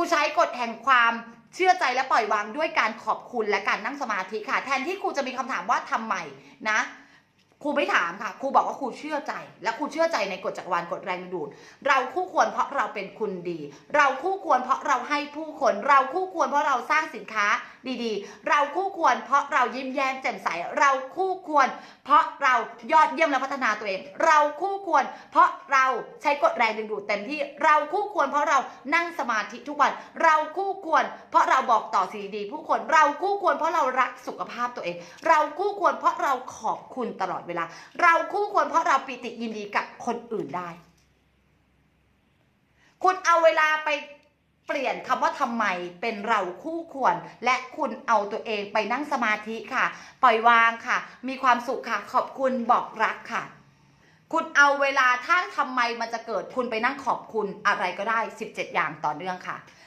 ครูใช้กฎแห่งความเชื่อใจและปล่อยวางด้วยการขอบคุณและการนั่งสมาธิค่ะ แทนที่ครูจะมีคำถามว่าทำไมนะครูไม่ถามค่ะครูบอกว่าครูเชื่อใจ และครูเชื่อใจในกฎจักรวาลกฎแรงดึงดูด เราคู่ควรเพราะเราเป็นคุณดี เราคู่ควรเพราะเราให้ผู้คน เราคู่ควรเพราะเราสร้างสินค้า ดีๆ เราคู่ควรเพราะเรายิ้มแย้มแจ่มใส เราคู่ควร เพราะเรายอดเยี่ยมและพัฒนาตัวเอง เราคู่ควร เพราะเราใช้กฎแรงดึงดูดเต็มที่ เราคู่ควร เพราะเรานั่งสมาธิทุกวัน เราคู่ควร เพราะเราบอกต่อสิ่งดีผู้คน เราคู่ควร เพราะเรารักสุขภาพตัวเอง เราคู่ควร เพราะเราขอบคุณตลอดเวลา เราคู่ควร เพราะเราปิติยินดีกับคนอื่นได้ คุณเอาเวลาไป เปลี่ยนคำว่าทำไมเป็นเราคู่ควร และคุณเอาตัวเองไปนั่งสมาธิค่ะ ปล่อยวางค่ะ มีความสุขค่ะ ขอบคุณบอกรักค่ะ คุณเอาเวลาถ้าทำไมมันจะเกิดคุณไปนั่งขอบคุณอะไรก็ได้ 17 อย่างต่อเนื่องค่ะ